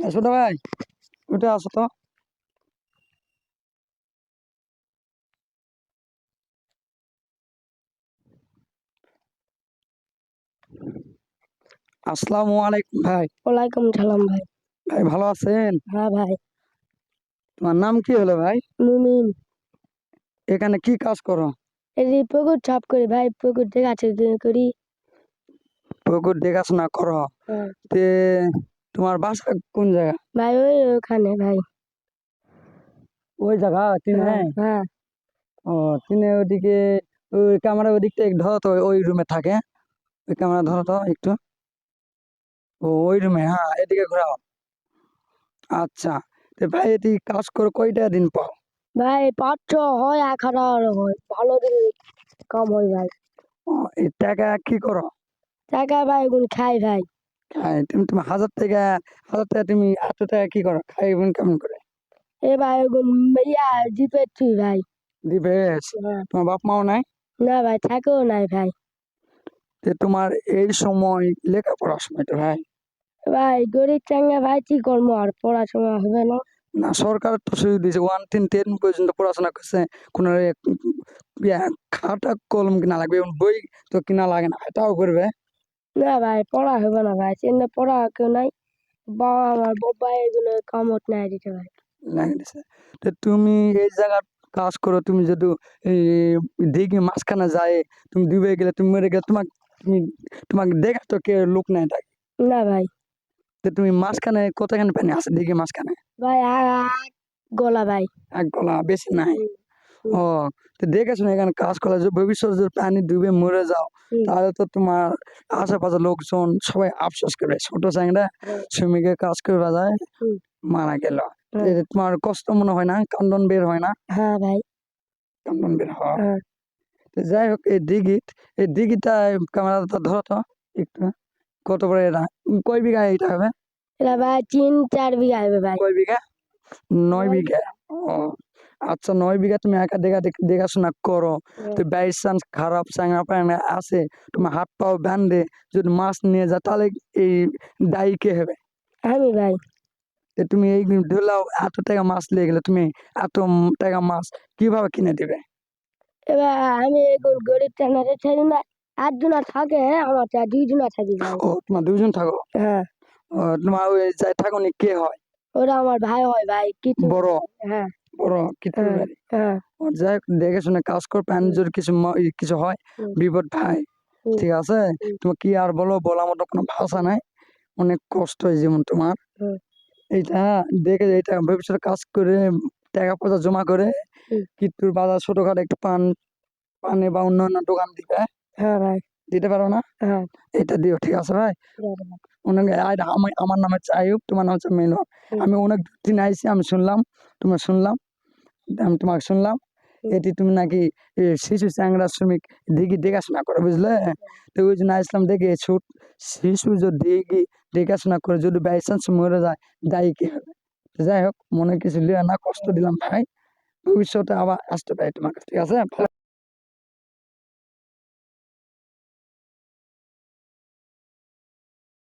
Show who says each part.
Speaker 1: ছোট ভাই উঠে আসো তো। আসসালামু আলাইকুম ভাই।
Speaker 2: ওয়ালাইকুম সালাম ভাই।
Speaker 1: ভাই ভালো আছেন?
Speaker 2: হ্যাঁ ভাই।
Speaker 1: তোমার নাম কি হলো ভাই?
Speaker 2: মুমিন।
Speaker 1: এখানে কি কাজ করো?
Speaker 2: এই পুকুর ছাপ করি ভাই পুকুর আছে করি।
Speaker 1: পুকুর দেখাশোনা করো?
Speaker 2: হ্যাঁ।
Speaker 1: তে তোমার বাসা কোন জায়গা?
Speaker 2: ভাই ওই ওখানে ভাই।
Speaker 1: ওই জায়গা তিনে?
Speaker 2: হ্যাঁ হ্যাঁ।
Speaker 1: ও তিনে ওদিকে ওই ক্যামেরা ওদিকটা ধরো তো ওই- রুমে থাকে। ওই ক্যামেরা ধরো তো একটু। ও ওই রুমে হ্যাঁ এদিকে ঘোরাও। আচ্ছা তো ভাই এটি কাজ করে কয়টা দিন পাও
Speaker 2: ভাই পাঁচ ছ হয় এক হাজার হয় ভালো দিন কম হয় ভাই।
Speaker 1: ও, এই টাকা কি করো?
Speaker 2: টাকা ভাই এখন খাই ভাই।
Speaker 1: খাই তুমি তুমি হাজার টাকা হাজার টাকা তুমি এত টাকা কি করো? খাই এবং কেমন করে?
Speaker 2: এ ভাই ইয়া জিপে তুই ভাই। হ্যাঁ।
Speaker 1: তোমার বাপ মাও নাই?
Speaker 2: না ভাই থাকেও নাই ভাই।
Speaker 1: যে তোমার এই সময় লেখাপড়ার সময়টা ভাই?
Speaker 2: ভাই গরিব চাঙ্গা ভাই কি করব? আর পড়াশোনা হবে না।
Speaker 1: না সরকার তো সুযোগ দিয়েছে। ওয়ান তিন টেন পর্যন্ত পড়াশোনা করছে। কোনো খাতা কলম কিনা লাগবে? বই তো কিনা লাগে না। এটাও করবে?
Speaker 2: না ভাই পড়া হবে না ভাই চিন্তা পড়া কেউ নাই। বাবা আমার বাবা এগুলো কামত নাই দিতে ভাই।
Speaker 1: লাগে দিছে। তো তুমি এই জায়গার কাজ করো তুমি যদি এই দিকে মাঝখানে যায় তুমি ডুবে গেলে তুমি মরে গেলে তোমাকে তুমি তোমাকে দেখা তো কে লোক নাই তাই।
Speaker 2: না ভাই।
Speaker 1: তো তুমি মাঝখানে কতখানি পানি আছে দিকে মাঝখানে?
Speaker 2: ভাই গলা ভাই।
Speaker 1: এক গলা বেশি নাই। ও তো দেখে শুনে এখানে কাজ করলে যে ভবিষ্যতে যদি পানি ডুবে মরে যাও। তাহলে তো তোমার আশেপাশে লোকজন সবাই আফসোস করবে ছোট চ্যাংরা শ্রমিকের কাজ করবে যায়। মারা গেল। তোমার কষ্ট মনে হয় না? কান্দন বের হয় না?
Speaker 2: হ্যাঁ ভাই।
Speaker 1: কান্দন বের হয়।
Speaker 2: হ্যাঁ।
Speaker 1: যাই হোক এই দিঘিত এই দিঘিটা ক্যামেরাটা ধরো তো একটু। কত বড় এটা? কয় বিঘা এটা হবে?
Speaker 2: এটা ভাই তিন চার বিঘা হবে ভাই।
Speaker 1: কয় বিঘা? নয়। বিঘা। ও। আচ্ছা নয় বিঘা তুমি একা দেখা দেখ- দেখাশোনা করো। তো বাই চান্স খারাপ চাঙ্গা পাঙ্গা আছে তোমার হাত পাও বান্ধে যদি মাছ নিয়ে যা তাহলে এই দায়ী কে হবে?
Speaker 2: আমি ভাই।
Speaker 1: তুমি এই ধরলাও এত টাকা মাছ নিয়ে গেলে তুমি এত টাকা মাছ কীভাবে কিনে দিবে?
Speaker 2: এবার আমি এখন গরিব চানাতে ছেড়ে না একজনা থাকে হ্যাঁ আমার চা দুইজনা থাকি ভাই।
Speaker 1: ও তোমার দুজন থাকো?
Speaker 2: হ্যাঁ।
Speaker 1: তোমার ওই যাই থাকো কে হয়?
Speaker 2: ওরা আমার ভাই হয় ভাই কিছু
Speaker 1: বড়?
Speaker 2: হ্যাঁ। হ্যাঁ হ্যাঁ।
Speaker 1: যাই দেখে শুনে কাজ কর প্যান যদি কিছু কিছু হয় বিপদ ভাই ঠিক আছে?
Speaker 2: হুম।
Speaker 1: তুমি কি আর বলো? বলার মতো কোনো ভাষা নাই। অনেক কষ্ট হয় যেমন তোমার। এইটা দেখে এইটা ভবিষ্যতে কাজ করে টাকা পয়সা জমা করে। কিত্তুর বাজার ছোটখাটো একটু পান পানে বা অন্যান্য দোকান দিবে।
Speaker 2: হ্যাঁ ভাই।
Speaker 1: দিতে পারো না?
Speaker 2: হ্যাঁ।
Speaker 1: এটা দিও ঠিক আছে ভাই? আই- আমার আমার নামে চাইব তোমার নাম হচ্ছে মেনু আমি অনেক দিন আইসি আমি শুনলাম তোমার শুনলাম। আমি তোমাকে শুনলাম এটি তুমি নাকি শিশু চ্যাংরা শ্রমিক দিঘি দেখাশোনা করো বুঝলে? তো ওই জন্য আসলাম দেখে ছোট শিশু যদি দিঘি দেখাশোনা করে যদি বাই চান্স মরে যায় দায়ী কি হবে? যাই হোক মনে কিছু লিয়ে না কষ্ট দিলাম ভাই। ভবিষ্যতে আবার আসতে পারি তোমার ঠিক আছে?